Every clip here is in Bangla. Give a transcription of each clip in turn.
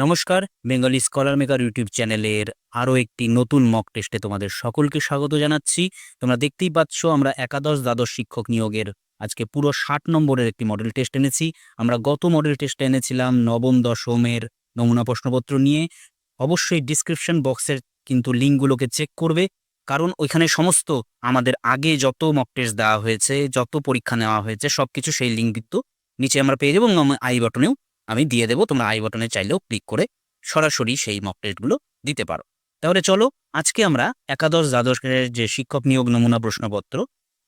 নমস্কার, বেঙ্গলি স্কলার মেকার ইউটিউব চ্যানেলের আরও একটি নতুন মক টেস্টে তোমাদের সকলকে স্বাগত জানাচ্ছি। তোমরা দেখতেই পাচ্ছ, আমরা একাদশ দ্বাদশ শিক্ষক নিয়োগের আজকে পুরো ষাট নম্বরের একটি মডেল টেস্ট এনেছি। আমরা গত মডেল টেস্টে এনেছিলাম নবম, দশমের নমুনা প্রশ্নপত্র নিয়ে। অবশ্যই ডিসক্রিপশন বক্সের কিন্তু লিঙ্কগুলোকে চেক করবে, কারণ ওইখানে সমস্ত আমাদের আগে যত মক টেস্ট দেওয়া হয়েছে, যত পরীক্ষা নেওয়া হয়েছে, সবকিছু সেই লিঙ্ক কিন্তু নিচে আমরা পেয়ে যাব এবং আই বাটনেও আমি দিয়ে দেবো, তোমরা আই বটনে চাইলেও ক্লিক করে সরাসরি সেই মক টেস্টগুলো দিতে পারো। তাহলে চলো, আজকে আমরা একাদশ দ্বাদশের যে শিক্ষক নিয়োগ নমুনা প্রশ্নপত্র,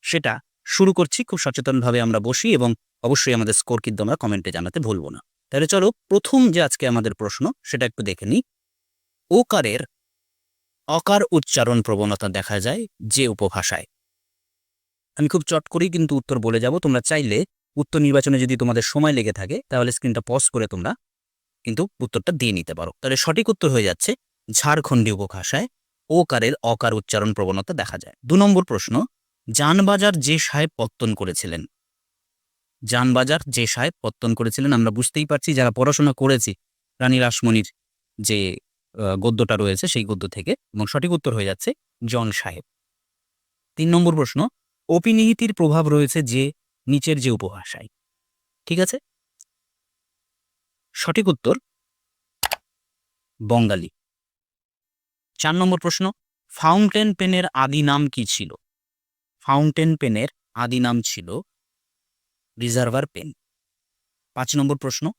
সেটা শুরু করছি। খুব সচেতনভাবে আমরা বসি এবং অবশ্যই আমাদের স্কোর কিন্তু আমরা কমেন্টে জানাতে ভুলবো না। তাহলে চলো, প্রথম যে আজকে আমাদের প্রশ্ন, সেটা একটু দেখে নিই। ওকারের অকার উচ্চারণ প্রবণতা দেখা যায় যে উপভাষায়। আমি খুব চট করেই কিন্তু উত্তর বলে যাব, তোমরা চাইলে উত্তর নির্বাচনে যদি তোমাদের সময় লেগে থাকে, তাহলে স্ক্রিনটা পজ করে তোমরা কিন্তু উত্তরটা দিয়ে নিতে পারো। তাহলে সঠিক উত্তর হয়ে যাচ্ছে ঝাড়খণ্ডী উপভাষায় ওকারের অকার উচ্চারণ প্রবণতা দেখা যায়। দু নম্বর প্রশ্ন জানবাজার যে সাহেব পত্তন করেছিলেন। জানবাজার যে সাহেব পত্তন করেছিলেন, আমরা বুঝতেই পারছি যারা পড়াশোনা করেছি, রানী রাসমণির যে গদ্যটা রয়েছে সেই গদ্য থেকে, এবং সঠিক উত্তর হয়ে যাচ্ছে জন সাহেব। তিন নম্বর প্রশ্ন, অপিনিহিতির প্রভাব রয়েছে যে নিচের যে উপভাষায়। ঠিক আছে? সঠিক উত্তর বঙ্গালী। চার নম্বর প্রশ্ন, ফাউন্টেন পেনের আদি নাম কি ছিল? ফাউন্টেন পেনের আদি নাম ছিল রিজার্ভার পেন। পাঁচ নম্বর প্রশ্ন,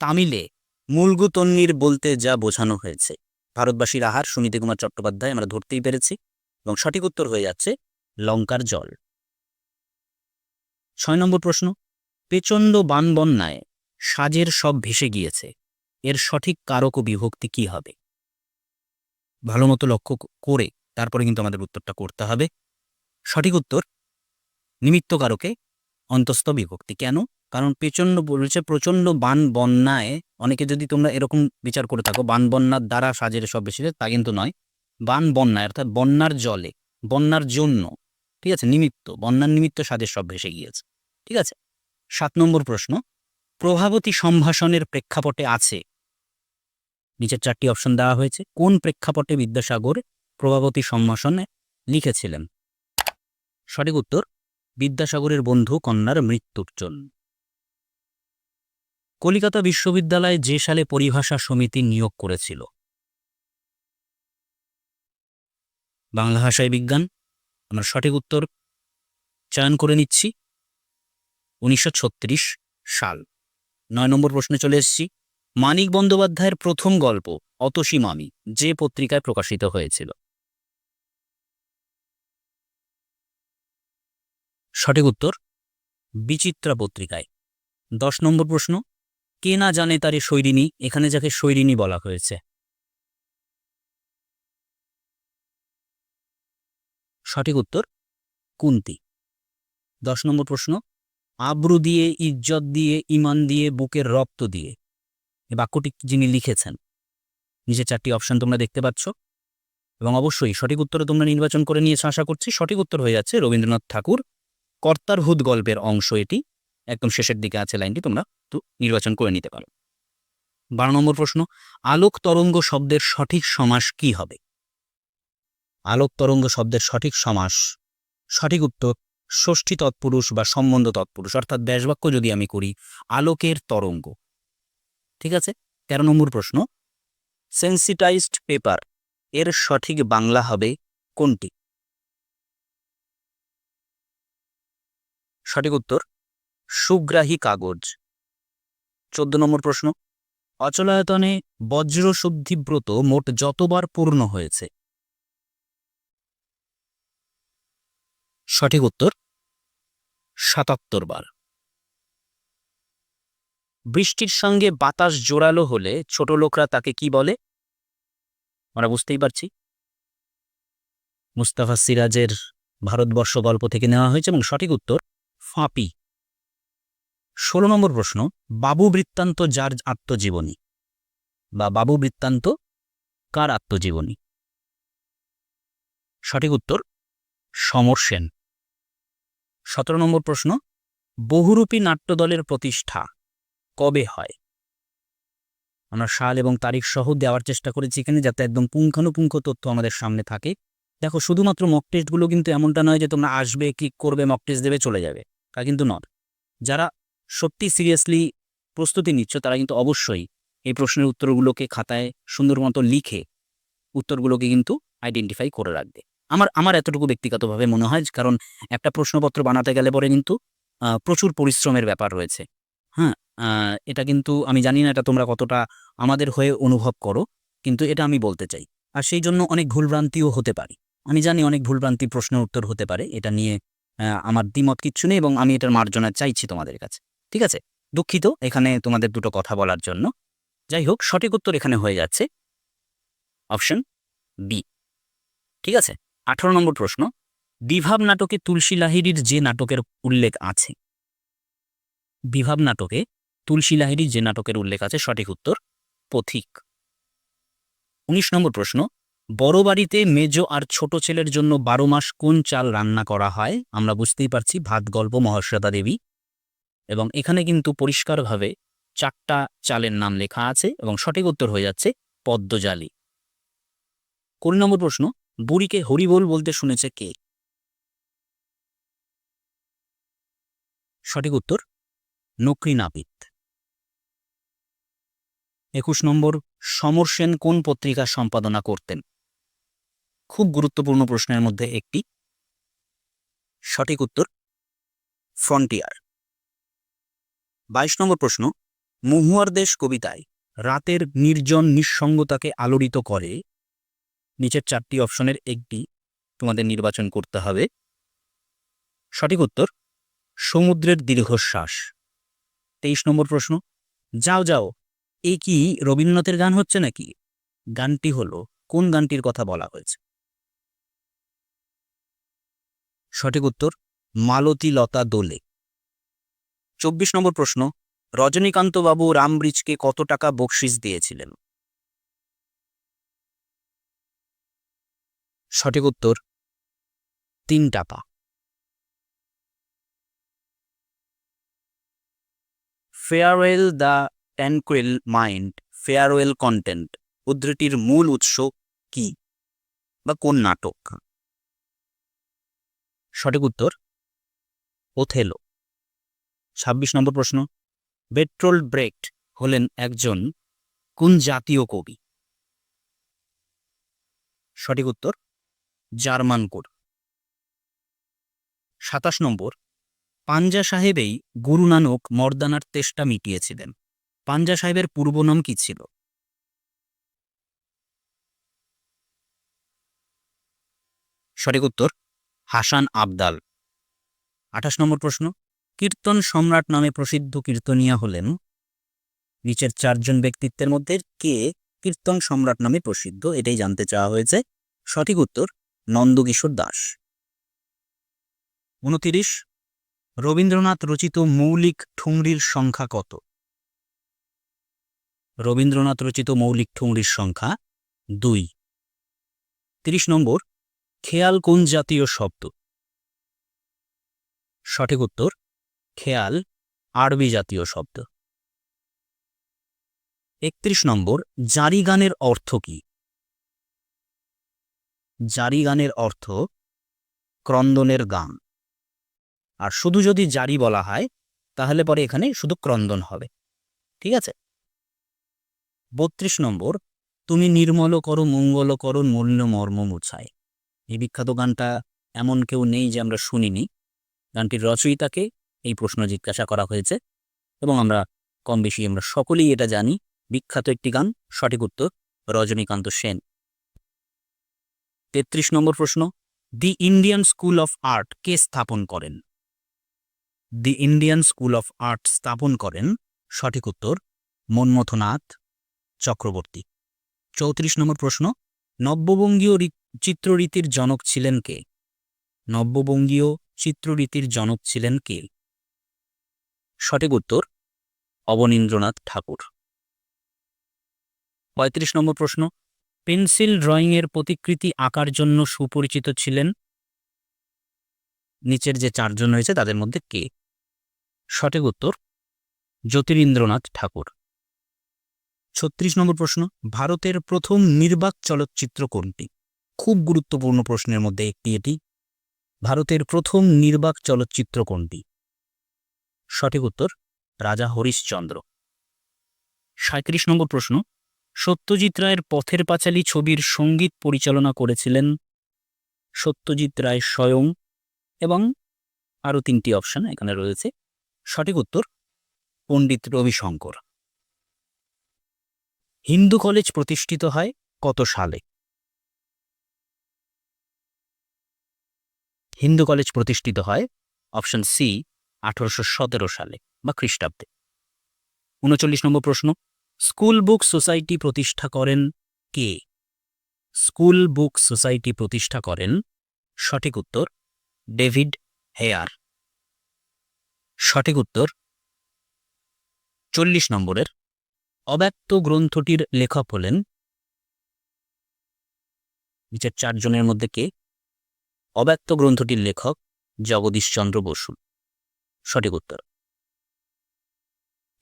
তামিলে মুলগুতন্নির বলতে যা বোঝানো হয়েছে। ভারতবাসীর আহার সুনীতি কুমার চট্টোপাধ্যায় আমরা ধরতেই পেরেছি এবং সঠিক উত্তর হয়ে যাচ্ছে লঙ্কার জল। ছয় নম্বর প্রশ্ন। পেচন্দ বান বন্যায় সাজের সব ভেসে গিয়েছে। এর সঠিক কারক ও বিভক্তি কি হবে? ভালো মতো লক্ষ্য করে তারপরে কিন্তু আমাদের উত্তরটা করতে হবে। সঠিক উত্তর, নিমিত্ত কারকে অন্তস্থ বিভক্তি। কেন? কারণ পেচন্ড বলেছে প্রচণ্ড বান বন্যায় অনেকে যদি তোমরা এরকম বিচার করে থাকো বান বন্যার দ্বারা সাজের সব বেশি তা কিন্তু নয়। বান বন্যায় অর্থাৎ বন্যার জলে, বন্যার জন্য। ঠিক আছে? নিমিত্ত, বন্যার নিমিত্ত সাজের সব ভেসে গিয়েছে। ঠিক আছে? সাত নম্বর প্রশ্ন, প্রভাবতী সম্ভাষণের প্রেক্ষাপটে আছে। নিচের চারটি অপশন দেওয়া হয়েছে। কোন প্রেক্ষাপটে বিদ্যাসাগর প্রভাবতী সম্ভাষণে লিখেছিলেন? সঠিক উত্তর, বিদ্যাসাগরের বন্ধু কন্যার মৃত্যুর জন্য। কলিকাতা বিশ্ববিদ্যালয় যে সালে পরিভাষা সমিতি নিয়োগ করেছিল? বাংলা ভাষায় বিজ্ঞান আমরা সঠিক উত্তর চয়ন করে নিচ্ছি। উনিশশো ছত্রিশ সাল। নয় নম্বর প্রশ্নে চলে এসেছি। মানিক বন্দ্যোপাধ্যায়ের প্রথম গল্প, অতসী মামি, যে পত্রিকায় প্রকাশিত হয়েছিল। সঠিক উত্তর, বিচিত্রা পত্রিকায়। দশ নম্বর প্রশ্ন, কে না জানে তারে শৈরিনী এখানে যাকে শৈরিনী বলা হয়েছে। সঠিক উত্তর কুন্তি। দশ নম্বর প্রশ্ন, আব্রু দিয়ে, ইজ্জত দিয়ে ইমান দিয়ে, বুকের রক্ত দিয়ে, এই বাক্যটি যিনি লিখেছেন, নিচে চারটি অপশন তোমরা দেখতে পাচ্ছ। এবং অবশ্যই সঠিক উত্তরে তোমরা নির্বাচন করে নিয়েছো, আশা করছি সঠিক উত্তর হয়ে যাচ্ছে রবীন্দ্রনাথ ঠাকুর। কর্তার হুদ গল্পের অংশ এটি, একদম শেষের দিকে আছে লাইনটি, তোমরা তো নির্বাচন করে নিতে পারো। বারো নম্বর প্রশ্ন, আলোক তরঙ্গ শব্দের সঠিক সমাস কি হবে? আলোক তরঙ্গ শব্দের সঠিক সমাস, সঠিক উত্তর ষষ্ঠী তৎপুরুষ বা সম্বন্ধ তৎপুরুষ, অর্থাৎ ব্যাসবাক্য যদি আমি করি, আলোকের তরঙ্গ। ঠিক আছে? তেরো নম্বর প্রশ্ন। সেন্সিটাইজড পেপার এর সঠিক বাংলা হবে কোনটি? সঠিক উত্তর, সুগ্রাহী কাগজ। চোদ্দ নম্বর প্রশ্ন। অচলায়তনে বজ্রশুদ্ধিব্রত মোট যতবার পূর্ণ হয়েছে? সঠিক উত্তর সাতাত্তর বার। বৃষ্টির সঙ্গে বাতাস জোরালো হলে ছোট লোকরা তাকে কি বলে? আমরা বুঝতেই পারছি। মুস্তাফা সিরাজের ভারতবর্ষ গল্প থেকে নেওয়া হয়েছে এবং সঠিক উত্তর ফাঁপি। ষোলো নম্বর প্রশ্ন, বাবু বৃত্তান্ত যার আত্মজীবনী? বা বাবু বৃত্তান্ত কার আত্মজীবনী? সঠিক উত্তর সমর সেন। সতেরো নম্বর প্রশ্ন, বহুরূপী নাট্যদলের প্রতিষ্ঠা কবে হয়? আমরা সাল এবং তারিখ সহ দেওয়ার চেষ্টা করেছি এখানে যাতে একদম পুঙ্খানুপুঙ্খ তথ্য আমাদের সামনে থাকে। দেখো, শুধুমাত্র মক টেস্টগুলো কিন্তু এমনটা নয় যে তোমরা আসবে ক্লিক করবে মক টেস্ট দেবে, চলে যাবে। তা কিন্তু নট যারা সত্যি সিরিয়াসলি প্রস্তুতি নিচ্ছ, তারা কিন্তু অবশ্যই এই প্রশ্নের উত্তরগুলোকে খাতায় সুন্দর মতো লিখে উত্তরগুলোকে কিন্তু আইডেন্টিফাই করে রাখবে। আমার আমার এতটুকু ব্যক্তিগতভাবে মনে হয় কারণ একটা প্রশ্নপত্র বানাতে গেলে পরে কিন্তু প্রচুর পরিশ্রমের ব্যাপার রয়েছে। হ্যাঁ এটা কিন্তু আমি জানি না এটা তোমরা কতটা আমাদের হয়ে অনুভব করো, কিন্তু এটা আমি বলতে চাই। আর সেই জন্য অনেক ভুলভ্রান্তিও হতে পারে। আমি জানি অনেক ভুলভ্রান্তি প্রশ্ন উত্তর হতে পারে, এটা নিয়ে আমার দ্বিমত কিচ্ছু নেই এবং আমি এটার মার্জনা চাইছি তোমাদের কাছে। ঠিক আছে? দুঃখিত এখানে তোমাদের দুটো কথা বলার জন্য। যাই হোক, সঠিক উত্তর এখানে হয়ে যাচ্ছে। Option B. ঠিক আছে? আঠারো নম্বর প্রশ্ন, বিভাব নাটকে তুলসী লাহিড়ির যে নাটকের উল্লেখ আছে? বিভাব নাটকে তুলসী লাহিড়ির যে নাটকের উল্লেখ আছে, সঠিক উত্তর পথিক। উনিশ নম্বর প্রশ্ন, বড় বাড়িতে মেজ আর ছোট ছেলের জন্য বারো মাস কোন চাল রান্না করা হয়? আমরা বুঝতেই পারছি ভাত, গল্প, মহাশ্বেতা দেবী। এবং এখানে কিন্তু পরিষ্কারভাবে চারটা চালের নাম লেখা আছে এবং সঠিক উত্তর হয়ে যাচ্ছে পদ্মজালি। কুড়ি নম্বর প্রশ্ন বুড়িকে হরিবোল বলতে শুনেছে কে? সঠিক উত্তর, নকরি নাপিত। একুশ নম্বর, সমর সেন কোন পত্রিকা সম্পাদনা করতেন? খুব গুরুত্বপূর্ণ প্রশ্নের মধ্যে একটি। সঠিক উত্তর, ফ্রন্টিয়ার। বাইশ নম্বর প্রশ্ন, মহুয়ার দেশ কবিতায় রাতের নির্জন নিঃসঙ্গতাকে আলোড়িত করে নিচের চারটি অপশনের একটি তোমাদের নির্বাচন করতে হবে। সঠিক উত্তর, সমুদ্রের দীর্ঘশ্বাস। তেইশ নম্বর প্রশ্ন, যাও যাও, এ কি রবীন্দ্রনাথের গান হচ্ছে নাকি? গানটি হলো, কোন গানটির কথা বলা হয়েছে? সঠিক উত্তর, মালতী লতা দোলে। চব্বিশ নম্বর প্রশ্ন, রজনীকান্তবাবু রামব্রিজকে কত টাকা বকশিস দিয়েছিলেন? সঠিক উত্তর তিন টাকা farewell the tranquil mind, farewell content, উদ্ধৃতির মূল উৎস কি বা কোন নাটক? সঠিক উত্তর ওথেলো। ছাব্বিশ নম্বর প্রশ্ন, বেট্রোল ব্রেকট হলেন একজন কোন জাতীয় কবি? সঠিক উত্তর জার্মান কোড। সাতাশ নম্বর, পাঞ্জা সাহেবেই গুরু নানক মর্দানার তেষ্টা মিটিয়েছিলেন। পাঞ্জা সাহেবের পূর্ব নাম কি ছিল? সঠিক উত্তর, হাসান আবদাল। আঠাশ নম্বর প্রশ্ন, কীর্তন সম্রাট নামে প্রসিদ্ধ কীর্তনিয়া হলেন। নিচের চারজন ব্যক্তিত্বের মধ্যে কে কীর্তন সম্রাট নামে প্রসিদ্ধ, এটাই জানতে চাওয়া হয়েছে। সঠিক উত্তর নন্দকিশোর দাস। উনতিরিশ, রবীন্দ্রনাথ রচিত মৌলিক ঠুংরির সংখ্যা কত? রবীন্দ্রনাথ রচিত মৌলিক ঠুংরির সংখ্যা দুই। তিরিশ নম্বর, খেয়াল কোন জাতীয় শব্দ? সঠিক উত্তর, খেয়াল আরবি জাতীয় শব্দ। একত্রিশ নম্বর জারি গানের অর্থ কি? জারি গানের অর্থ ক্রন্দনের গান। আর শুধু যদি জারি বলা হয়, তাহলে পরে এখানে শুধু ক্রন্দন হবে। ঠিক আছে? বত্রিশ নম্বর, তুমি নির্মল করো, মঙ্গল করো মূল্য মর্ম মুছায়। এই বিখ্যাত গানটা এমন কেউ নেই যে আমরা শুনিনি। গানটির রচয়িতাকে এই প্রশ্ন জিজ্ঞাসা করা হয়েছে এবং আমরা কম বেশি আমরা সকলেই এটা জানি। বিখ্যাত একটি গান, সঠিক উত্তর রজনীকান্ত সেন। তেত্রিশ নম্বর প্রশ্ন, the Indian school of art কে স্থাপন করেন? The Indian school of art স্থাপন করেন? সঠিক উত্তর, মন্মথনাথ চক্রবর্তী। চৌত্রিশ নম্বর প্রশ্ন, নব্যবঙ্গীয় চিত্ররীতির জনক ছিলেন কে? নব্যবঙ্গীয় চিত্ররীতির জনক ছিলেন কে? সঠিক উত্তর, অবনীন্দ্রনাথ ঠাকুর। পঁয়ত্রিশ নম্বর প্রশ্ন পেন্সিল ড্রয়িংয়ের প্রতিকৃতি আঁকার জন্য সুপরিচিত ছিলেন। নিচের যে চারজন রয়েছে, তাদের মধ্যে কে? সঠিক উত্তর, জ্যোতিরিন্দ্রনাথ ঠাকুর। ছত্রিশ নম্বর প্রশ্ন, ভারতের প্রথম নির্বাক চলচ্চিত্র কোনটি? খুব গুরুত্বপূর্ণ প্রশ্নের মধ্যে একটি এটি। ভারতের প্রথম নির্বাক চলচ্চিত্র কোনটি? সঠিক উত্তর, রাজা হরিশচন্দ্র। সাঁত্রিশ নম্বর প্রশ্ন সত্যজিৎ রায়ের পথের পাঁচালী ছবির সংগীত পরিচালনা করেছিলেন সত্যজিৎ রায় স্বয়ং এবং আরও তিনটি অপশন এখানে রয়েছে। সঠিক উত্তর, পণ্ডিত রবিশঙ্কর। হিন্দু কলেজ প্রতিষ্ঠিত হয় কত সালে? হিন্দু কলেজ প্রতিষ্ঠিত হয় অপশন সি, আঠারোশো সতেরো সালে বা খ্রিস্টাব্দে। উনচল্লিশ নম্বর প্রশ্ন স্কুল বুক সোসাইটি প্রতিষ্ঠা করেন কে? স্কুল বুক সোসাইটি প্রতিষ্ঠা করেন সঠিক উত্তর, ডেভিড হেয়ার। সঠিক উত্তর, চল্লিশ নম্বরের অব্যক্ত গ্রন্থটির লেখক হলেন নিচের চারজনের মধ্যে কে? অব্যক্ত গ্রন্থটির লেখক জগদীশচন্দ্র বসু। সঠিক উত্তর।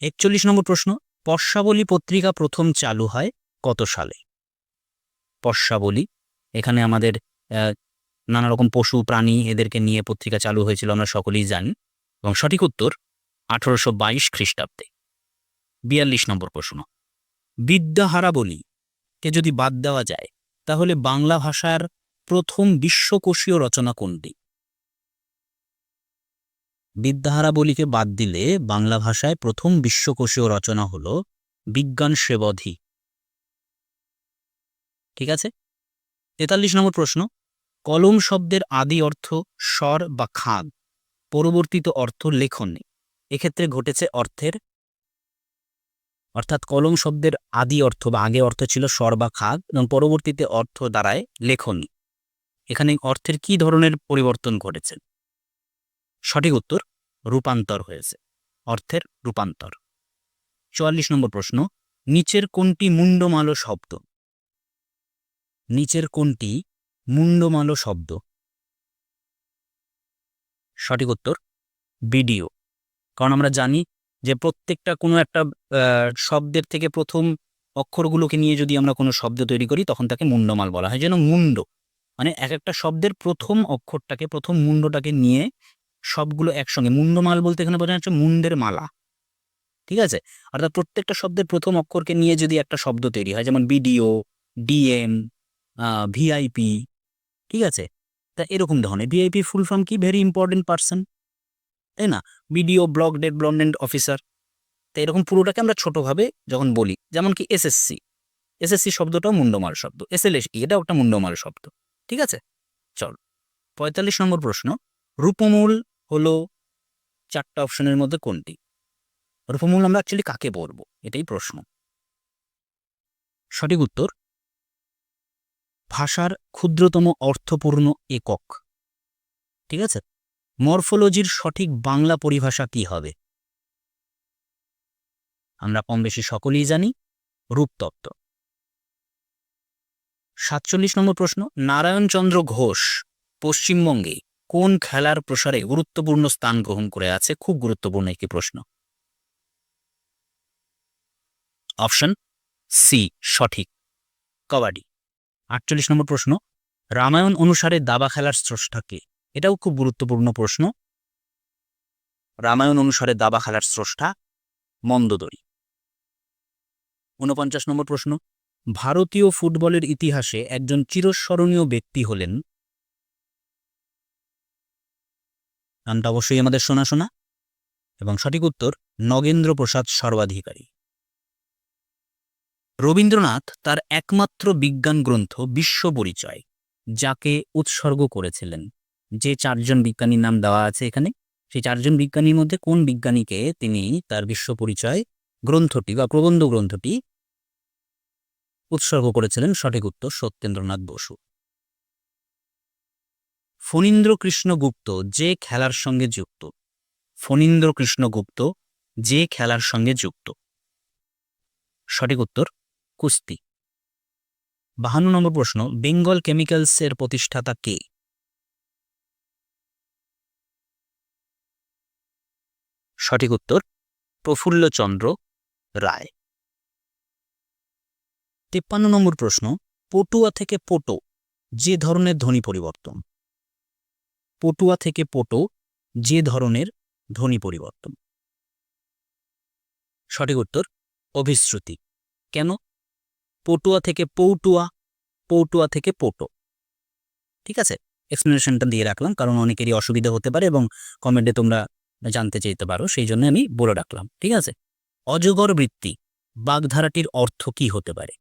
একচল্লিশ নম্বর প্রশ্ন পর্ষাবলী পত্রিকা প্রথম চালু হয় কত সালে? পর্ষাবলী এখানে আমাদের নানা রকম পশু, প্রাণী এদেরকে নিয়ে পত্রিকা চালু হয়েছিল, আমরা সকলেই জানি। এবং সঠিক উত্তর, আঠারোশো বাইশ খ্রিস্টাব্দে। বিয়াল্লিশ নম্বর প্রশ্ন। বিদ্যাহারা বলি কে যদি বাদ দেওয়া যায়, তাহলে বাংলা ভাষার প্রথম বিশ্বকোষীয় রচনা কোনটি? বিদ্যাহারা বলিকে বাদ দিলে বাংলা ভাষায় প্রথম বিশ্বকোষীয় রচনা হল বিজ্ঞান সেবধি। ঠিক আছে? তেতাল্লিশ নম্বর প্রশ্ন। কলম শব্দের আদি অর্থ স্বর বা খাগ পরবর্তীত অর্থ লেখনী। এক্ষেত্রে ঘটেছে অর্থের অর্থাৎ কলম শব্দের আদি অর্থ বা আগে অর্থ ছিল স্বর বা খাগ এবং পরবর্তীতে অর্থ দাঁড়ায় লেখনী। এখানে অর্থের কি ধরনের পরিবর্তন ঘটেছে? সঠিক উত্তর রূপান্তর হয়েছে। অর্থের রূপান্তর। চুয়াল্লিশ নম্বর প্রশ্ন, নিচের কোনটি মুন্ডমালো শব্দ? নিচের কোনটি মুন্ডমালো শব্দ? সঠিক উত্তর, বিডিও। কারণ আমরা জানি যে প্রত্যেকটা কোনো একটা শব্দের থেকে প্রথম অক্ষরগুলোকে নিয়ে যদি আমরা কোনো শব্দ তৈরি করি, তখন তাকে মুন্ডমাল বলা হয়। যেন মুন্ড মানে এক একটা শব্দের প্রথম অক্ষরটাকে, প্রথম মুন্ডটাকে নিয়ে সবগুলো একসঙ্গে। মুন্ডমাল বলতে এখানে বোঝানো হচ্ছে মুন্ডের মালা। ঠিক আছে? অর্থাৎ প্রত্যেকটা শব্দের প্রথম অক্ষরকে নিয়ে যদি একটা শব্দ তৈরি হয়, যেমন বিডিও, ডিএম ভিআইপি, ঠিক আছে? তা এরকম ধরনের। ভিআইপি ফুল ফর্ম কি? ভেরি ইম্পর্টেন্ট পার্সন তাই না? বিডিও ব্লক ব্লন্ডেন্ট অফিসার তা এরকম পুরোটাকে আমরা ছোটোভাবে যখন বলি, যেমন কি এসএসসি। এসএসসি শব্দটাও মুন্ডমাল শব্দ। এসএলএস, এটাও একটা মুন্ডমাল শব্দ। ঠিক আছে? চল। পঁয়তাল্লিশ নম্বর প্রশ্ন। রূপমূল হলো চারটা অপশনের মধ্যে কোনটি? রূপমূল আমরা অ্যাকচুয়ালি কাকে বলব? এটাই প্রশ্ন। সঠিক উত্তর? ভাষার ক্ষুদ্রতম অর্থপূর্ণ একক। ঠিক আছে? মরফোলজির সঠিক বাংলা পরিভাষা কি হবে? আমরা কম বেশি সকলেই জানি রূপতত্ত্ব সাতচল্লিশ নম্বর প্রশ্ন, নারায়ণচন্দ্র ঘোষ পশ্চিমবঙ্গে কোন খেলার প্রসারে গুরুত্বপূর্ণ স্থান গ্রহণ করে আছে? খুব গুরুত্বপূর্ণ একটি প্রশ্ন। অপশন সি সঠিক। কবাডি। আটচল্লিশ নম্বর প্রশ্ন, রামায়ণ অনুসারে দাবা খেলার স্রষ্টা কে? এটাও খুব গুরুত্বপূর্ণ প্রশ্ন। রামায়ণ অনুসারে দাবা খেলার স্রষ্টা মন্দদরি। ঊনপঞ্চাশ নম্বর প্রশ্ন, ভারতীয় ফুটবলের ইতিহাসে একজন চিরস্মরণীয় ব্যক্তি হলেন নামটা অবশ্যই আমাদের শোনা শোনা। এবং সঠিক উত্তর নগেন্দ্র প্রসাদ সর্বাধিকারী। রবীন্দ্রনাথ তার একমাত্র বিজ্ঞান গ্রন্থ বিশ্ব পরিচয়, যাকে উৎসর্গ করেছিলেন। যে চারজন বিজ্ঞানীর নাম দেওয়া আছে এখানে, সেই চারজন বিজ্ঞানীর মধ্যে কোন বিজ্ঞানীকে তিনি তার বিশ্ব পরিচয় গ্রন্থটি বা প্রবন্ধ গ্রন্থটি উৎসর্গ করেছিলেন? সঠিক উত্তর সত্যেন্দ্রনাথ বসু। ফণীন্দ্র কৃষ্ণ গুপ্ত যে খেলার সঙ্গে যুক্ত। ফণীন্দ্র কৃষ্ণ গুপ্ত যে খেলার সঙ্গে যুক্ত। সঠিক উত্তর, কুস্তি। বাহান্ন নম্বর প্রশ্ন, বেঙ্গল কেমিক্যালসের প্রতিষ্ঠাতা কে? সঠিক উত্তর, প্রফুল্লচন্দ্র রায়। তিপ্পান্ন নম্বর প্রশ্ন, পটুয়া থেকে পোটো, যে ধরনের ধ্বনি পরিবর্তন? পটুয়া থেকে পোটো যে ধরনের ধ্বনি পরিবর্তন। সঠিক উত্তর, অভিশ্রুতি। কেন? পটুয়া থেকে পৌটুয়া পৌটুয়া থেকে পোটো। ঠিক আছে? এক্সপ্লেনেশনটা দিয়ে রাখলাম, কারণ অনেকেরই অসুবিধা হতে পারে এবং কমেন্টে তোমরা জানতে চাইতে পারো, সেই জন্য আমি বলে রাখলাম, ঠিক আছে? অজগর বৃত্তি, বাগধারাটির অর্থ কি হতে পারে?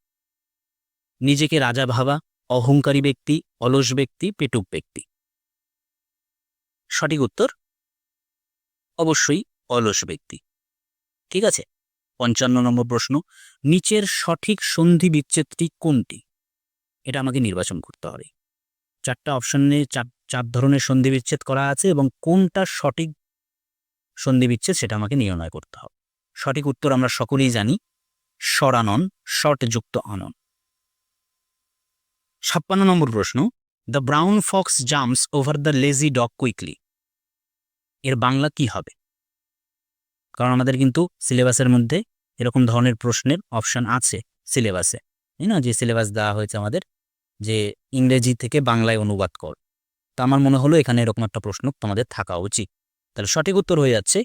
নিজেকে রাজা ভাবা, অহংকারী ব্যক্তি, অলস ব্যক্তি, পেটুক ব্যক্তি। সঠিক উত্তর? অবশ্যই অলস ব্যক্তি। ঠিক আছে? পঞ্চান্ন নম্বর প্রশ্ন, নিচের সঠিক সন্ধি বিচ্ছেদটি কোনটি? এটা আমাকে নির্বাচন করতে হবে। চারটা অপশনে চার চার ধরনের সন্ধি বিচ্ছেদ করা আছে এবং কোনটা সঠিক সন্ধি বিচ্ছেদ সেটা আমাকে নির্ণয় করতে হবে। সঠিক উত্তর আমরা সকলেই জানি, স্বরানন, শর্টযুক্ত আনন। ছাপ্পান্ন নম্বর প্রশ্ন the brown fox jumps over the lazy dog quickly এর বাংলা কি হবে? কারণ আমাদের কিন্তু সিলেবাসের মধ্যে এরকম ধরনের প্রশ্নের অপশন আছে সিলেবাসে তাই না যে সিলেবাস দেওয়া হয়েছে আমাদের, যে ইংরেজি থেকে বাংলায় অনুবাদ কর। তা আমার মনে হলো এখানে এরকম একটা প্রশ্ন তোমাদের থাকা উচিত। তাহলে সঠিক উত্তর হয়ে যাচ্ছে,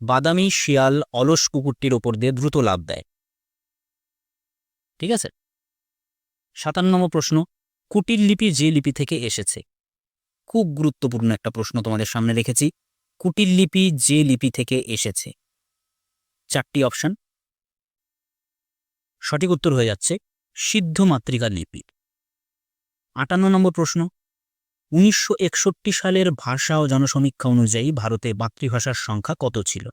বাদামি শিয়াল অলস কুকুরটির ওপর দিয়ে দ্রুত লাভ দেয়। ঠিক আছে? সাতান্ন নম্বর প্রশ্ন কুটির লিপি যে লিপি থেকে এসেছে। খুব গুরুত্বপূর্ণ একটা প্রশ্ন তোমাদের সামনে রেখেছি। কুটির লিপি যে লিপি থেকে এসেছে। চারটি অপশন। সঠিক উত্তর হয়ে যাচ্ছে, সিদ্ধ মাতৃকা লিপি। আটান্ন নম্বর প্রশ্ন। উনিশশো একষট্টি সালের ভাষা ও জনসমীক্ষা অনুযায়ী ভারতে মাতৃভাষার সংখ্যা কত ছিল?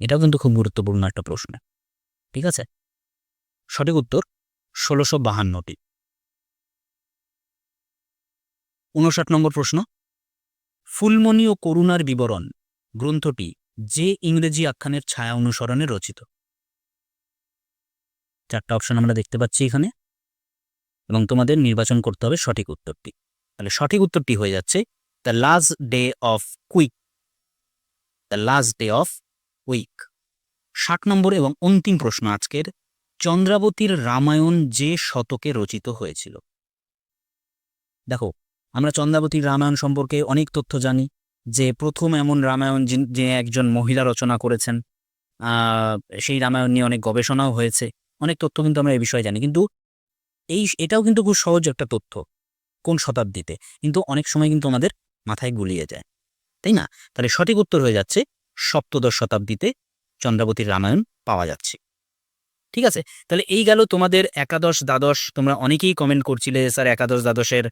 এটাও কিন্তু খুব গুরুত্বপূর্ণ একটা প্রশ্ন। ঠিক আছে? সঠিক উত্তর ষোলোশো বাহান্নটি। উনষাট নম্বর প্রশ্ন। ফুলমণি ও করুণার বিবরণ, গ্রন্থটি যে ইংরেজি আখ্যানের ছায়া অনুসরণে রচিত। চারটা অপশন আমরা দেখতে পাচ্ছি এখানে। এবং তোমাদের নির্বাচন করতে হবে সঠিক উত্তরটি। তাহলে সঠিক উত্তরটি হয়ে যাচ্ছে the last day of quick the last day of week ষাট নম্বর এবং অন্তিম প্রশ্ন আজকের। চন্দ্রাবতীর রামায়ণ যে শতকে রচিত হয়েছিল। দেখো, আমরা চন্দ্রাবতীর রামায়ণ সম্পর্কে অনেক তথ্য জানি, যে প্রথম এমন রামায়ণ যে একজন মহিলা রচনা করেছেন সেই রামায়ণ নিয়ে অনেক গবেষণাও হয়েছে, অনেক তথ্য কিন্তু আমরা এই বিষয়ে জানি। কিন্তু এই এটাও কিন্তু খুব সহজ একটা তথ্য, কোন শতাব্দীতে, কিন্তু অনেক সময় কিন্তু আমাদের মাথায় গুলিয়ে যায়, তাই না? তাহলে সঠিক উত্তর হয়ে যাচ্ছে সপ্তদশ শতাব্দীতে চন্দ্রাবতীর রামায়ণ পাওয়া যাচ্ছে। ঠিক আছে? তাহলে এই গেল তোমাদের একাদশ দ্বাদশ। তোমরা অনেকেই কমেন্ট করছিলে, স্যার, একাদশ দ্বাদশের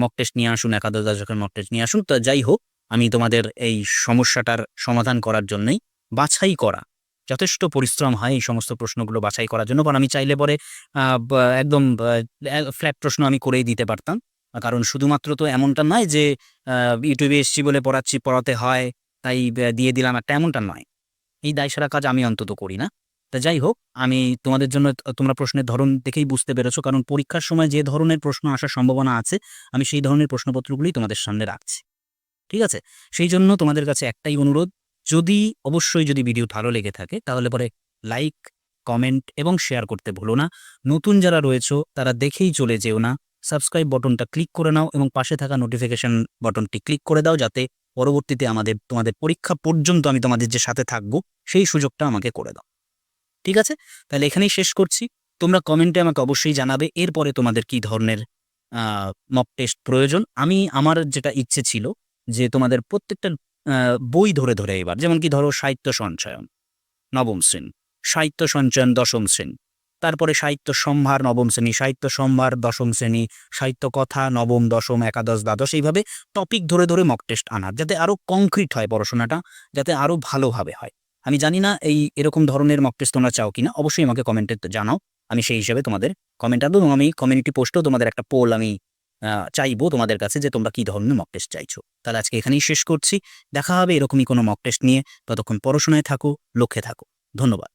মক টেস্ট নিয়ে আসুন, একাদশ দ্বাদশের মক টেস্ট নিয়ে আসুন। তো যাই হোক, আমি তোমাদের এই সমস্যাটার সমাধান করার জন্যই বাছাই করা। যথেষ্ট পরিশ্রম হয় এই সমস্ত প্রশ্নগুলো বাছাই করার জন্য, কারণ আমি চাইলে পরে একদম ফ্ল্যাট প্রশ্ন আমি করেই দিতে পারতাম। কারণ শুধুমাত্র তো এমনটা নয় যে ইউটিউবে এসছি বলে পড়াচ্ছি, পড়াতে হয়, তাই দিয়ে দিলাম একটা, এমনটা নয়। এই দায়সারা কাজ আমি অন্তত করি না। তা যাই হোক, আমি তোমাদের জন্য তোমরা প্রশ্নের ধরন দেখেই বুঝতে পেরেছ, কারণ পরীক্ষার সময় যে ধরনের প্রশ্ন আসার সম্ভাবনা আছে, আমি সেই ধরনের প্রশ্নপত্রগুলি তোমাদের সামনে রাখছি। ঠিক আছে? সেই জন্য তোমাদের কাছে একটাই অনুরোধ, যদি অবশ্যই যদি ভিডিও ভালো লেগে থাকে, তাহলে পরে লাইক কমেন্ট এবং শেয়ার করতে ভুলো না। নতুন যারা রয়েছো, তারা দেখেই চলে যেও না। সাবস্ক্রাইব বটনটা ক্লিক করে নাও এবং পাশে থাকা নোটিফিকেশন বটনটি ক্লিক করে দাও, যাতে পরবর্তীতে আমাদের, তোমাদের পরীক্ষা পর্যন্ত আমি তোমাদের যে সাথে থাকব, সেই সুযোগটা আমাকে করে দাও। ঠিক আছে? তাহলে এখানেই শেষ করছি। তোমরা কমেন্টে আমাকে অবশ্যই জানাবে এরপরে তোমাদের কি ধরনের মক টেস্ট প্রয়োজন। আমি, আমার যেটা ইচ্ছে ছিল যে তোমাদের প্রত্যেকটা বই ধরে ধরে এবার। যেমন কি ধরো সাহিত্য সঞ্চয়ন, নবম শ্রেণি, সাহিত্য সঞ্চয়ন, দশম শ্রেণি। তারপরে সাহিত্য সম্ভার, নবম শ্রেণি, সাহিত্য সম্ভার, দশম শ্রেণি, সাহিত্য কথা, নবম, দশম, একাদশ, দ্বাদশ এইভাবে টপিক ধরে ধরে মক টেস্ট আনার, যাতে আরও কংক্রিট হয় পড়াশোনাটা, যাতে আরও ভালোভাবে হয়। আমি জানি না এই এরকম ধরনের মক টেস্ট তোমরা চাও কিনা, অবশ্যই আমাকে কমেন্টে জানাও। আমি সেই হিসাবে তোমাদের কমেন্ট আনব এবং আমি কমিউনিটি পোস্টেও তোমাদের একটা পোল আমি চাইব তোমাদের কাছে যে তোমরা কি ধরনের মক টেস্ট চাইছো। তাহলে আজকে এখানেই শেষ করছি। দেখা হবে এরকমই কোনো মক টেস্ট নিয়ে। ততক্ষণ পড়াশোনায় থাকো, লক্ষ্যে থাকো। ধন্যবাদ।